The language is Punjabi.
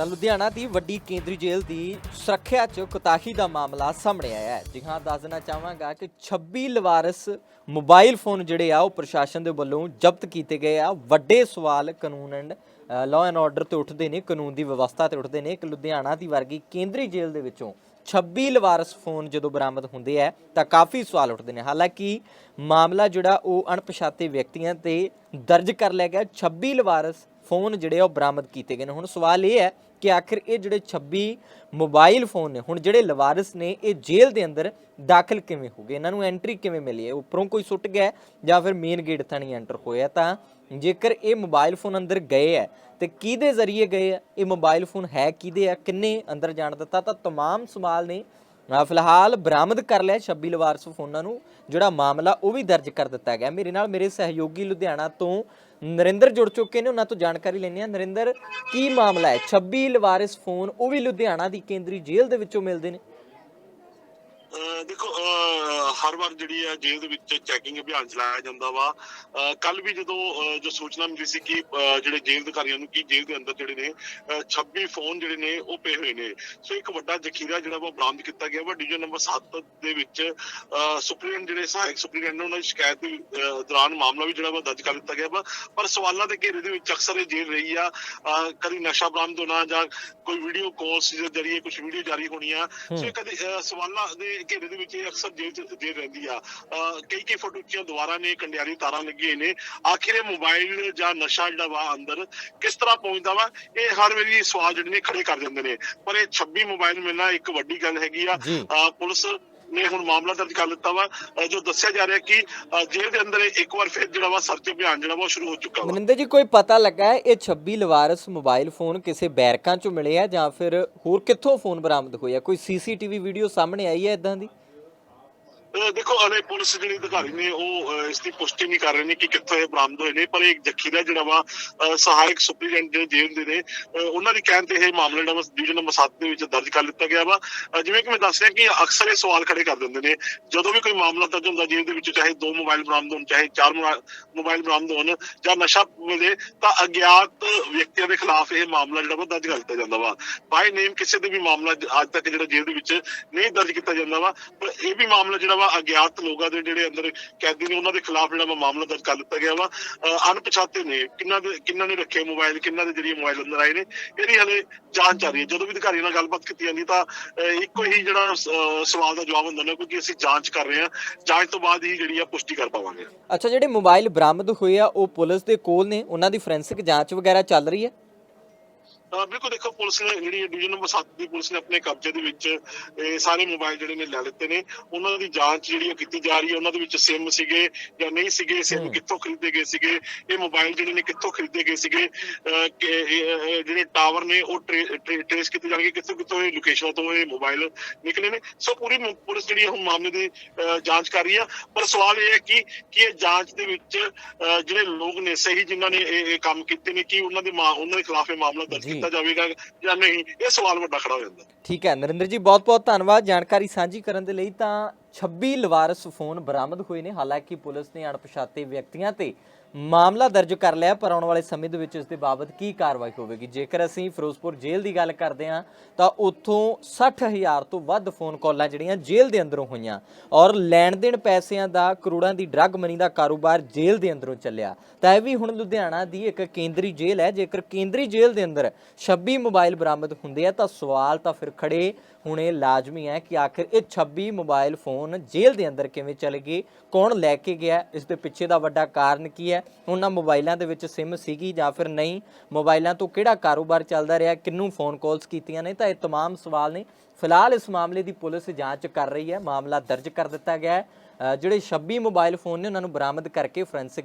ਤਾਂ ਲੁਧਿਆਣਾ ਦੀ ਵੱਡੀ ਕੇਂਦਰੀ ਜੇਲ੍ਹ ਦੀ ਸੁਰੱਖਿਆ 'ਚ ਕੁਤਾਹੀ ਦਾ ਮਾਮਲਾ ਸਾਹਮਣੇ ਆਇਆ ਹੈ। ਜੀ ਹਾਂ, ਦੱਸ ਦੇਣਾ ਚਾਹਾਂਗਾ ਕਿ 26 ਲਵਾਰਸ ਮੋਬਾਈਲ ਫੋਨ ਜਿਹੜੇ ਆ, ਉਹ ਪ੍ਰਸ਼ਾਸਨ ਦੇ ਵੱਲੋਂ ਜ਼ਬਤ ਕੀਤੇ ਗਏ ਆ। ਵੱਡੇ ਸਵਾਲ ਕਾਨੂੰਨ ਐਂਡ ਲਾਅ ਐਂਡ ਆਰਡਰ ਤੇ ਉੱਠਦੇ ਨੇ, ਕਾਨੂੰਨ ਦੀ ਵਿਵਸਥਾ ਤੇ ਉੱਠਦੇ ਨੇ। ਕਿ ਲੁਧਿਆਣਾ ਦੀ ਵਰਗੀ ਕੇਂਦਰੀ ਜੇਲ੍ਹ ਦੇ ਵਿੱਚੋਂ 26 ਲਵਾਰਸ ਫੋਨ ਜਦੋਂ ਬਰਾਮਦ ਹੁੰਦੇ ਆ, ਤਾਂ ਕਾਫੀ ਸਵਾਲ ਉੱਠਦੇ ਨੇ। ਹਾਲਾਂਕਿ ਮਾਮਲਾ ਜਿਹੜਾ, ਉਹ ਅਣਪਛਾਤੇ ਵਿਅਕਤੀਆਂ ਤੇ ਦਰਜ ਕਰ ਲਿਆ ਗਿਆ। 26 ਲਵਾਰਸ ਫੋਨ ਜਿਹੜੇ ਆ, ਉਹ ਬਰਾਮਦ ਕੀਤੇ ਗਏ ਨੇ। ਹੁਣ ਸਵਾਲ ਇਹ ਹੈ ਕਿ ਆਖਿਰ ਇਹ ਜਿਹੜੇ 26 ਮੋਬਾਈਲ ਫੋਨ ਨੇ ਹੁਣ ਜਿਹੜੇ ਲਵਾਰਸ ਨੇ ਇਹ ਜੇਲ੍ਹ ਦੇ ਅੰਦਰ ਦਾਖਲ ਕਿਵੇਂ ਹੋ ਗਏ ਇਹਨਾਂ ਨੂੰ ਐਂਟਰੀ ਕਿਵੇਂ ਮਿਲੀ ਹੈ ਉੱਪਰੋਂ ਕੋਈ ਸੁੱਟ ਗਿਆ ਹੈ ਜਾਂ ਫਿਰ ਮੇਨ ਗੇਟ ਥਾਣੀ ਐਂਟਰ ਹੋਇਆ ਤਾਂ ਜੇਕਰ ਇਹ ਮੋਬਾਈਲ ਫੋਨ ਅੰਦਰ ਗਏ ਹੈ ਤੇ ਕਿਹਦੇ ਜ਼ਰੀਏ ਗਏ ਆ ਇਹ ਮੋਬਾਈਲ ਫੋਨ ਹੈ ਕਿਹਦੇ ਆ ਕਿੰਨੇ ਅੰਦਰ ਜਾਣ ਦਿੱਤਾ ਤਾਂ तमाम ਸਵਾਲ ਨੇ ਅ, ਫਿਲਹਾਲ ਬਰਾਮਦ ਕਰ ਲਿਆ 26 ਲਵਾਰਸ ਫੋਨਾਂ ਨੂੰ ਜਿਹੜਾ ਮਾਮਲਾ ਉਹ ਵੀ ਦਰਜ ਕਰ ਦਿੱਤਾ ਗਿਆ ਮੇਰੇ ਨਾਲ ਮੇਰੇ ਸਹਿਯੋਗੀ ਲੁਧਿਆਣਾ ਤੋਂ ਨਰਿੰਦਰ ਜੁੜ ਚੁੱਕੇ ਨੇ, ਉਹਨਾਂ ਤੋਂ ਜਾਣਕਾਰੀ ਲੈਣੀ ਆ ਨਰਿੰਦਰ, ਕੀ ਮਾਮਲਾ ਹੈ? 26 ਲਵਾਰਿਸ ਫੋਨ, ਉਹ ਵੀ ਲੁਧਿਆਣਾ ਦੀ ਕੇਂਦਰੀ ਜੇਲ੍ਹ ਦੇ ਵਿੱਚੋਂ ਮਿਲਦੇ ਨੇ। ਦੇਖੋ ਹਰ ਵਾਰ ਜਿਹੜੀ ਹੈ ਜੇਲ੍ਹ ਦੇ ਵਿੱਚ ਚੈਕਿੰਗ ਅਭਿਆਨ ਚਲਾਇਆ ਜਾਂਦਾ ਵਾ। ਕੱਲ ਵੀ ਜਦੋਂ ਜੋ ਸੂਚਨਾ ਮਿਲੀ ਸੀ ਕਿ ਜਿਹੜੇ ਜੇਲ੍ਹ ਅਧਿਕਾਰੀਆਂ ਨੂੰ ਕਿ ਜੇਲ੍ਹ ਦੇ ਅੰਦਰ ਜਿਹੜੇ ਨੇ ਅਹ 26 ਫੋਨ ਜਿਹੜੇ ਨੇ ਉਹ ਪਏ ਹੋਏ ਨੇ। ਸੋ ਇੱਕ ਵੱਡਾ ਜ਼ਖੀਰਾ ਜਿਹੜਾ ਵਾ ਬਰਾਮਦ ਕੀਤਾ ਗਿਆ ਵਾ। ਡਿਵੀਜ਼ਨ ਨੰਬਰ 7 ਦੇ ਵਿੱਚ ਸੁਪਰੀਡੈਂਟ ਜਿਹੜੇ ਸਹਾਇਕ ਸੁਪਰੀਡੈਂਟ ਨੇ ਉਹਨਾਂ ਦੀ ਸ਼ਿਕਾਇਤ ਦੇ ਦੌਰਾਨ ਮਾਮਲਾ ਵੀ ਜਿਹੜਾ ਵਾ ਦਰਜ ਕਰ ਦਿੱਤਾ ਗਿਆ ਵਾ। ਪਰ ਸਵਾਲਾਂ ਦੇ ਘੇਰੇ ਦੇ ਵਿੱਚ ਅਕਸਰ ਇਹ ਜੇਲ੍ਹ ਰਹੀ ਆ। ਕਦੀ ਨਸ਼ਾ ਬਰਾਮਦ ਹੋਣਾ ਜਾਂ ਕੋਈ ਵੀਡੀਓ ਕਾਲਸ ਦੇ ਜਰੀਏ ਕੁਝ ਵੀਡੀਓ ਜਾਰੀ ਹੋਣੀਆਂ। ਸੋ ਇਹ ਕਦੇ ਸਵਾਲਾਂ ਦੇ ਘੇਰੇ ਦੇ ਵਿੱਚ ਇਹ ਅਕਸਰ ਜੇਲ੍ਹ ਚ ਜੇਲ੍ਹ ਰਹਿੰਦੀ ਆ। ਕਈ ਕਈ ਫੋਟੋਚੀਆਂ ਦੁਆਰਾ ਨੇ ਕੰਡਿਆਰੀ ਤਾਰਾਂ ਲੱਗੀਆਂ ਨੇ। ਆਖਿਰ ਇਹ ਮੋਬਾਈਲ ਜਾਂ ਨਸ਼ਾ ਜਿਹੜਾ ਵਾ ਅੰਦਰ ਕਿਸ ਤਰ੍ਹਾਂ ਪਹੁੰਚਦਾ ਵਾ ਇਹ ਹਰ ਵੇਲੇ ਸਵਾਲ ਜਿਹੜੇ ਨੇ ਖੜੇ ਕਰ ਦਿੰਦੇ ਨੇ। ਪਰ ਇਹ 26 ਮੋਬਾਈਲ ਮਿਲਣਾ ਇੱਕ ਵੱਡੀ ਗੱਲ ਹੈਗੀ ਆ। ਪੁਲਿਸ ਨੇ ਹੁਣ ਮਾਮਲਾ ਦਰਜ ਕਰ ਲਿੱਤਾ ਵਾ ਜੋ ਦੱਸਿਆ ਜਾ ਰਿਹਾ ਕਿ, ਅਹ, ਜੇਲ੍ਹ ਦੇ ਅੰਦਰ ਇੱਕ ਵਾਰ ਫਿਰ ਜਿਹੜਾ ਵਾ ਸਰਚ ਅਭਿਆਨ ਜਿਹੜਾ ਵਾ ਸ਼ੁਰੂ ਹੋ ਚੁੱਕਾ ਵਾ। ਨਰਿੰਦਰ ਜੀ, ਕੋਈ ਪਤਾ ਲੱਗਾ ਹੈ ਇਹ 26 ਲਵਾਰਸ ਮੋਬਾਈਲ ਫੋਨ ਕਿਸੇ ਬੈਰਕਾਂ ਚੋਂ ਮਿਲੇ ਆ ਜਾਂ ਫਿਰ ਹੋਰ ਕਿੱਥੋਂ ਫੋਨ ਬਰਾਮਦ ਹੋਇਆ ਆ? ਕੋਈ ਸੀਸੀਟੀਵੀ ਵੀਡੀਓ ਸਾਹਮਣੇ ਆਈ ਹੈ ਇਦਾਂ ਦੀ? ਦੇਖੋ ਹਲੇ ਪੁਲਿਸ ਜਿਹੜੇ ਅਧਿਕਾਰੀ ਨੇ, ਉਹ ਇਸ ਦੀ ਪੁਸ਼ਟੀ ਨਹੀਂ ਕਰ ਰਹੇ ਨੇ ਕਿ ਕਿੱਥੋਂ ਇਹ ਬਰਾਮਦ ਹੋਏ ਨੇ, ਪਰ ਇੱਕ ਜ਼ਖੀਰਾ ਜਿਹੜਾ ਵਾ ਸਹਾਇਕ ਸੁਪਰੀਡੈਂਟ ਜਿਹੜੇ ਜੇਲ੍ਹ ਦੇ ਨੇ ਉਹਨਾਂ ਦੀ ਕਹਿਣ ਤੇ ਇਹ ਮਾਮਲਾ ਜਿਹੜਾ ਡਿਵੀਜ਼ਨ ਨੰਬਰ 7 ਦੇ ਵਿੱਚ ਦਰਜ ਕਰ ਲਿੱਤਾ ਗਿਆ ਵਾ। ਜਿਵੇਂ ਕਿ ਮੈਂ ਦੱਸ ਰਿਹਾ ਕਿ ਅਕਸਰ ਇਹ ਸਵਾਲ ਖੜੇ ਕਰ ਦਿੰਦੇ ਨੇ, ਜਦੋਂ ਵੀ ਕੋਈ ਮਾਮਲਾ ਦਰਜ ਹੁੰਦਾ ਜੇਲ੍ਹ ਦੇ ਵਿੱਚ, ਚਾਹੇ ਦੋ ਮੋਬਾਈਲ ਬਰਾਮਦ ਹੋਣ, ਚਾਹੇ ਚਾਰ ਮੋਬਾ- ਮੋਬਾਈਲ ਬਰਾਮਦ ਹੋਣ, ਜਾਂ ਨਸ਼ਾ ਮਿਲੇ, ਤਾਂ ਅਗਿਆਤ ਵਿਅਕਤੀਆਂ ਦੇ ਖਿਲਾਫ ਇਹ ਮਾਮਲਾ ਜਿਹੜਾ ਵਾ, ਦਰਜ ਕਰ ਦਿੱਤਾ ਜਾਂਦਾ ਵਾ। ਬਾਈ ਨੇਮ ਕਿਸੇ ਦੇ ਵੀ ਮਾਮਲਾ ਅੱਜ ਤੱਕ ਜਿਹੜਾ ਜੇਲ੍ਹ ਦੇ ਵਿੱਚ ਨਹੀਂ ਦਰਜ ਕੀਤਾ ਜਾਂਦਾ ਵਾ, ਪਰ ਇਹ ਵੀ ਮਾਮਲਾ ਜਿਹੜਾ ਵਾ, ਅਗਿਆਤ ਲੋਕਾਂ ਦੇ ਜਿਹੜੇ ਅੰਦਰ ਕੈਦੀ ਨੇ, ਉਹਨਾਂ ਦੇ ਖਿਲਾਫ ਜਿਹੜਾ ਮਾਮਲਾ ਦਰਜ ਕਰ ਦਿੱਤਾ ਗਿਆ ਵਾ। ਅਣਪਛਾਤੇ ਨੇ, ਕਿੰਨਾਂ ਦੇ, ਕਿੰਨਾਂ ਨੇ ਰੱਖੇ ਮੋਬਾਈਲ ਕਿੰਨਾਂ ਦੇ ਜਰੀਏ ਮੋਬਾਈਲ ਅੰਦਰ ਆਏ ਨੇ, ਇਹਦੀ ਹਲੇ ਜਾਂਚ ਚੱਲ ਰਹੀ ਹੈ। ਜਦੋਂ ਵੀ ਅਧਿਕਾਰੀਆਂ ਨਾਲ ਗੱਲਬਾਤ ਕੀਤੀ ਜਾਂਦੀ ਤਾਂ, ਅਹ ਇੱਕੋ ਹੀ ਜਿਹੜਾ ਸਵਾਲ ਦਾ ਜਵਾਬ ਹੁੰਦਾ ਨਾ, ਕਿਉਂਕਿ ਅਸੀਂ ਜਾਂਚ ਕਰ ਰਹੇ ਹਾਂ। ਜਾਂਚ ਤੋਂ ਬਾਅਦ ਹੀ ਜਿਹੜੀ ਆ ਪੁਸ਼ਟੀ ਕਰ ਪਾਵਾਂਗੇ। ਅੱਛਾ, ਜਿਹੜੇ ਮੋਬਾਈਲ ਬਰਾਮਦ ਹੋਏ ਆ, ਉਹ ਪੁਲਿਸ ਦੇ ਕੋਲ ਨੇ? ਉਹਨਾਂ ਦੀ ਫੋਰੈਂਸਿਕ ਜਾਂਚ ਵਗੈਰਾ ਚੱਲ ਰਹੀ ਹੈ? ਬਿਲਕੁਲ ਦੇਖੋ ਪੁਲਿਸ ਨੇ ਜਿਹੜੀ ਡਿਵੀਜ਼ਨ ਨੰਬਰ 7 ਦੀ ਪੁਲਿਸ ਨੇ ਆਪਣੇ ਕਬਜ਼ੇ ਦੇ ਵਿੱਚ ਇਹ ਸਾਰੇ ਮੋਬਾਈਲ ਜਿਹੜੇ ਨੇ ਲੈ ਲਿੱਤੇ ਨੇ। ਉਹਨਾਂ ਦੀ ਜਾਂਚ ਜਿਹੜੀ ਉਹ ਕੀਤੀ ਜਾ ਰਹੀ ਹੈ। ਉਹਨਾਂ ਦੇ ਵਿੱਚ ਸਿਮ ਸੀਗੇ ਜਾਂ ਨਹੀਂ ਸੀਗੇ ਸਿਮ। ਕਿੱਥੋਂ ਖਰੀਦੇ ਗਏ ਸੀਗੇ? ਇਹ ਮੋਬਾਈਲ ਜਿਹੜੇ ਨੇ ਕਿੱਥੋਂ ਖਰੀਦੇ ਗਏ ਸੀਗੇ? ਜਿਹੜੇ ਟਾਵਰ ਨੇ ਉਹ ਟ੍ਰੇਸ ਕੀਤੇ ਜਾਣਗੇ। ਕਿੱਥੋਂ ਕਿੱਥੋਂ ਇਹ ਲੋਕੇਸ਼ਨਾਂ ਤੋਂ ਇਹ ਮੋਬਾਈਲ ਨਿਕਲੇ ਨੇ? ਸੋ ਪੂਰੀ ਪੁਲਿਸ ਜਿਹੜੀ ਹੈ ਹੁਣ ਮਾਮਲੇ ਦੀ ਜਾਂਚ ਕਰ ਰਹੀ ਆ। ਪਰ ਸਵਾਲ ਇਹ ਹੈ ਕਿ ਕਿ ਇਹ ਜਾਂਚ ਦੇ ਵਿੱਚ ਜਿਹੜੇ ਲੋਕ ਨੇ ਸਹੀ ਜਿਨ੍ਹਾਂ ਨੇ ਇਹ ਕੰਮ ਕੀਤੇ ਨੇ ਕਿ ਉਹਨਾਂ ਦੇ ਮਾ- ਉਹਨਾਂ ਦੇ ਖਿਲਾਫ ਇਹ ਮਾਮਲਾ ਦਰਜ ਜੀ। ਜਾਵੇਗਾ ਜਾਂ ਨਹੀਂ, ਇਹ ਸਵਾਲ ਵੱਡਾ ਖੜਾ ਹੋ ਜਾਂਦਾ ਠੀਕ ਹੈ, ਨਰਿੰਦਰ ਜੀ ਬਹੁਤ ਬਹੁਤ ਧੰਨਵਾਦ ਜਾਣਕਾਰੀ ਸਾਂਝੀ ਕਰਨ ਦੇ ਲਈ ਤਾਂ 26 ਲਵਾਰਸ ਫੋਨ ਬਰਾਮਦ ਹੋਏ ਨੇ ਹਾਲਾਂਕਿ ਪੁਲਿਸ ਨੇ ਅਣਪਛਾਤੇ ਵਿਅਕਤੀਆਂ ਤੇ ਮਾਮਲਾ ਦਰਜ ਕਰ ਲਿਆ, ਪਰ ਆਉਣ ਵਾਲੇ ਸਮੇਂ ਦੇ ਵਿੱਚ ਇਸ ਦੇ ਬਾਬਤ ਕੀ ਕਾਰਵਾਈ ਹੋਵੇਗੀ? ਜੇਕਰ ਅਸੀਂ ਫਿਰੋਜ਼ਪੁਰ ਜੇਲ੍ਹ ਦੀ ਗੱਲ ਕਰਦੇ ਹਾਂ, ਤਾਂ ਉੱਥੋਂ 60000 ਤੋਂ ਵੱਧ ਫੋਨ ਕਾਲਾਂ ਜਿਹੜੀਆਂ ਜੇਲ੍ਹ ਦੇ ਅੰਦਰੋਂ ਹੋਈਆਂ ਔਰ ਲੈਣ ਦੇਣ ਪੈਸਿਆਂ ਦਾ, ਕਰੋੜਾਂ ਦੀ ਡਰੱਗ ਮਨੀ ਦਾ ਕਾਰੋਬਾਰ ਜੇਲ੍ਹ ਦੇ ਅੰਦਰੋਂ ਚੱਲਿਆ। ਤਾਂ ਇਹ ਵੀ ਹੁਣ ਲੁਧਿਆਣਾ ਦੀ ਇੱਕ ਕੇਂਦਰੀ ਜੇਲ੍ਹ ਹੈ। ਜੇਕਰ ਕੇਂਦਰੀ ਜੇਲ੍ਹ ਦੇ ਅੰਦਰ 26 ਮੋਬਾਈਲ ਬਰਾਮਦ ਹੁੰਦੇ ਆ, ਤਾਂ ਸਵਾਲ ਤਾਂ ਫਿਰ ਖੜੇ ਹੁਣੇ ਲਾਜ਼ਮੀ ਹੈ ਕਿ ਆਖਿਰ ਇਹ 26 ਮੋਬਾਈਲ ਫੋਨ ਜੇਲ੍ਹ ਦੇ ਅੰਦਰ ਕਿਵੇਂ ਚਲੇ ਗਏ, ਕੌਣ ਲੈ ਕੇ ਗਿਆ, ਇਸ ਦੇ ਪਿੱਛੇ ਦਾ ਵੱਡਾ ਕਾਰਨ ਕੀ ਹੈ? ਉਹਨਾਂ ਮੋਬਾਈਲਾਂ ਦੇ ਵਿੱਚ ਸਿਮ ਸੀਗੀ ਜਾਂ ਫਿਰ ਨਹੀਂ ਮੋਬਾਈਲਾਂ ਤੋਂ ਕਿਹੜਾ ਕਾਰੋਬਾਰ ਚੱਲਦਾ ਰਿਹਾ ਕਿੰਨੂੰ ਫੋਨ ਕਾਲਸ ਕੀਤੀਆਂ ਨੇ ਤਾਂ ਇਹ तमाम ਸਵਾਲ ਨੇ ਫਿਲਹਾਲ ਇਸ ਮਾਮਲੇ ਦੀ ਪੁਲਿਸ ਜਾਂਚ ਕਰ ਰਹੀ ਹੈ ਮਾਮਲਾ ਦਰਜ ਕਰ ਦਿੱਤਾ ਗਿਆ ਹੈ ਅ, ਜਿਹੜੇ 26 ਮੋਬਾਈਲ ਫੋਨ ਨੇ ਉਹਨਾਂ ਨੂੰ ਬਰਾਮਦ ਕਰਕੇ ਫੋਰੈਂਸਿਕ